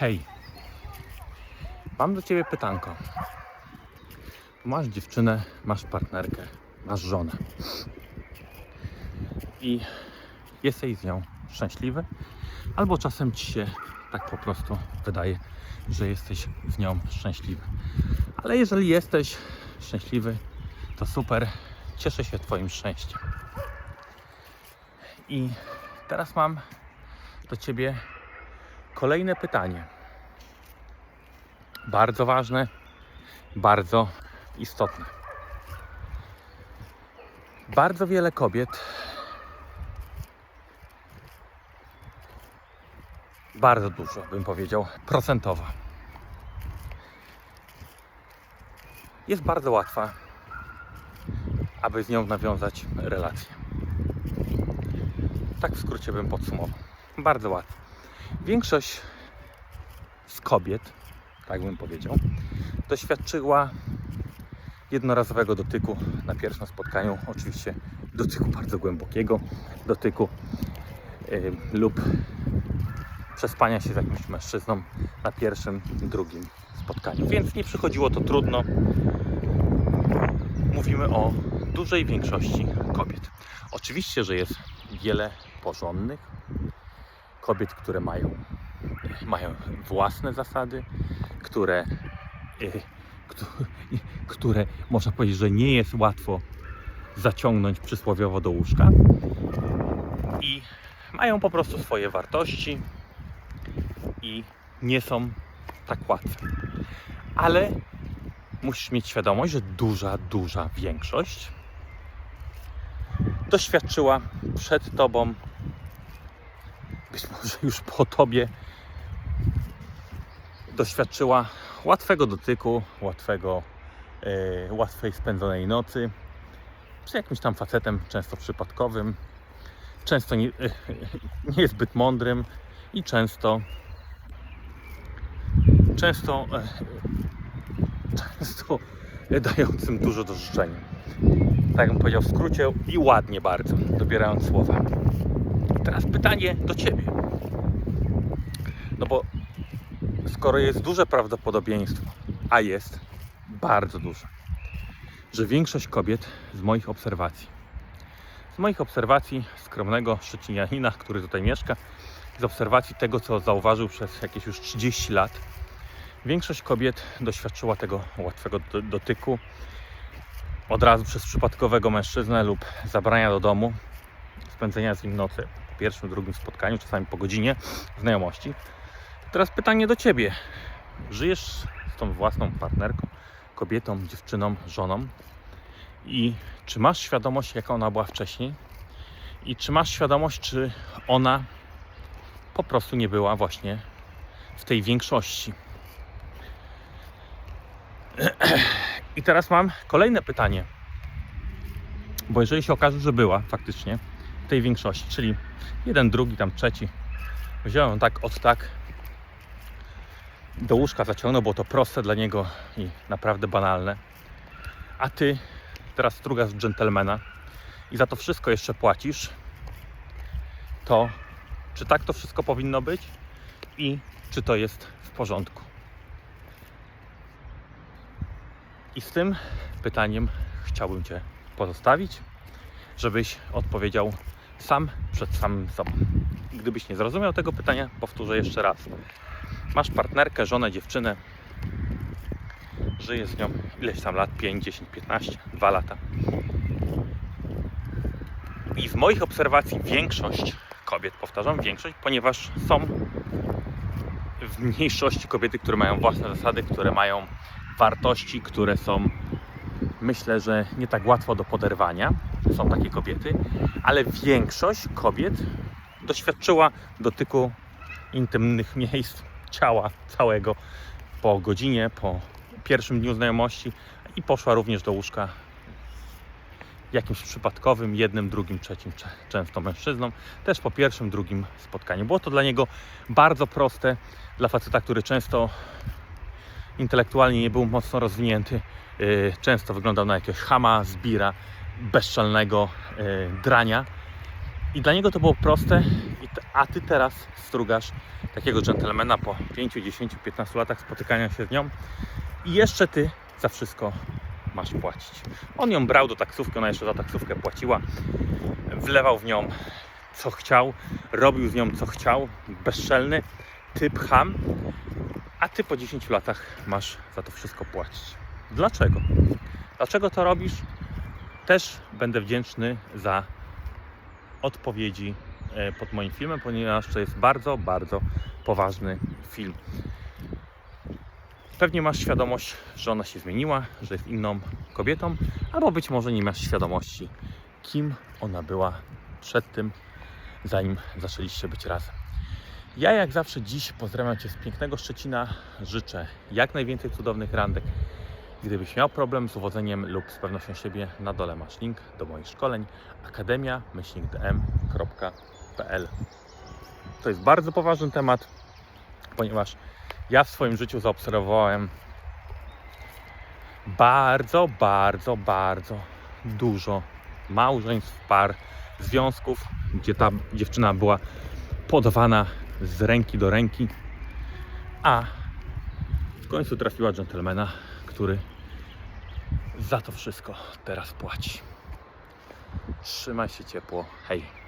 Hej, mam do ciebie pytanko. Masz dziewczynę, masz partnerkę, masz żonę. I jesteś z nią szczęśliwy, albo czasem ci się tak po prostu wydaje, że jesteś z nią szczęśliwy. Ale jeżeli jesteś szczęśliwy, to super, cieszę się Twoim szczęściem. I teraz mam do Ciebie kolejne pytanie. Bardzo ważne, bardzo istotne. Bardzo wiele kobiet bardzo dużo, bym powiedział, procentowo. Jest bardzo łatwa, aby z nią nawiązać relację. Tak w skrócie bym podsumował. Bardzo łatwo. Większość z kobiet, tak bym powiedział, doświadczyła jednorazowego dotyku na pierwszym spotkaniu. Oczywiście dotyku bardzo głębokiego, dotyku yy, lub przespania się z jakimś mężczyzną na pierwszym, drugim spotkaniu. Więc nie przychodziło to trudno. Mówimy o dużej większości kobiet. Oczywiście, że jest wiele porządnych kobiet, które mają, mają własne zasady, które, któ- które można powiedzieć, że nie jest łatwo zaciągnąć przysłowiowo do łóżka i mają po prostu swoje wartości i nie są tak łatwe. Ale musisz mieć świadomość, że duża, duża większość doświadczyła przed tobą, być może już po tobie, doświadczyła łatwego dotyku, łatwego, e, łatwej spędzonej nocy z jakimś tam facetem, często przypadkowym, często nie, niezbyt mądrym i często często e, często dającym dużo do życzenia. Tak bym powiedział w skrócie i ładnie bardzo, dobierając słowa. Teraz pytanie do Ciebie. No bo skoro jest duże prawdopodobieństwo, a jest bardzo duże, że większość kobiet z moich obserwacji, z moich obserwacji skromnego szczecinianina, który tutaj mieszka, z obserwacji tego, co zauważył przez jakieś już 30 lat, Większość kobiet doświadczyła tego łatwego do- dotyku od razu przez przypadkowego mężczyznę lub zabrania do domu, spędzenia z nim nocy po pierwszym, drugim spotkaniu, czasami po godzinie znajomości. Teraz pytanie do Ciebie. Żyjesz z tą własną partnerką, kobietą, dziewczyną, żoną i czy masz świadomość, jaka ona była wcześniej? I czy masz świadomość, czy ona po prostu nie była właśnie w tej większości? I teraz mam kolejne pytanie. Bo jeżeli się okaże, że była faktycznie tej większości, czyli jeden, drugi, tam trzeci, wziąłem tak od tak do łóżka zaciągnął, było to proste dla niego i naprawdę banalne. A ty teraz strugasz dżentelmena i za to wszystko jeszcze płacisz, to czy tak to wszystko powinno być i czy to jest w porządku? I z tym pytaniem chciałbym Cię pozostawić, żebyś odpowiedział sam przed samym sobą. I Gdybyś nie zrozumiał tego pytania, powtórzę jeszcze raz. Masz partnerkę, żonę, dziewczynę, żyjesz z nią ileś tam lat, 5, 10, 15, 2 lata. I z moich obserwacji większość kobiet, powtarzam, większość, ponieważ są w mniejszości kobiety, które mają własne zasady, które mają wartości, które są myślę, że nie tak łatwo do poderwania. Są takie kobiety, ale większość kobiet doświadczyła dotyku intymnych miejsc ciała całego po godzinie, po pierwszym dniu znajomości i poszła również do łóżka jakimś przypadkowym, jednym, drugim, trzecim, często mężczyzną, też po pierwszym, drugim spotkaniu. Było to dla niego bardzo proste, dla faceta, który często intelektualnie nie był mocno rozwinięty. Yy, Często wyglądał na jakiegoś chama, zbira, bezczelnego yy, drania. I dla niego to było proste, a ty teraz strugasz takiego dżentelmena po 5, 10, 15 latach spotykania się z nią i jeszcze ty za wszystko masz płacić. On ją brał do taksówki, ona jeszcze za taksówkę płaciła, wlewał w nią co chciał, robił z nią co chciał, bezczelny, typ ham, a ty po 10 latach masz za to wszystko płacić. Dlaczego? Dlaczego to robisz? Też będę wdzięczny za odpowiedzi e, pod moim filmem, ponieważ to jest bardzo, bardzo poważny film. Pewnie masz świadomość, że ona się zmieniła, że jest inną kobietą, albo być może nie masz świadomości, kim ona była przed tym, zanim zaczęliście być razem. Ja jak zawsze dziś pozdrawiam Cię z pięknego Szczecina. Życzę jak najwięcej cudownych randek. Gdybyś miał problem z uwodzeniem lub z pewnością siebie, na dole masz link do moich szkoleń. akademia-dm.pl To jest bardzo poważny temat, ponieważ ja w swoim życiu zaobserwowałem bardzo, bardzo, bardzo dużo małżeństw, par, związków, gdzie ta dziewczyna była podawana z ręki do ręki, a w końcu trafiła dżentelmena, który za to wszystko teraz płaci. Trzymaj się ciepło. Hej.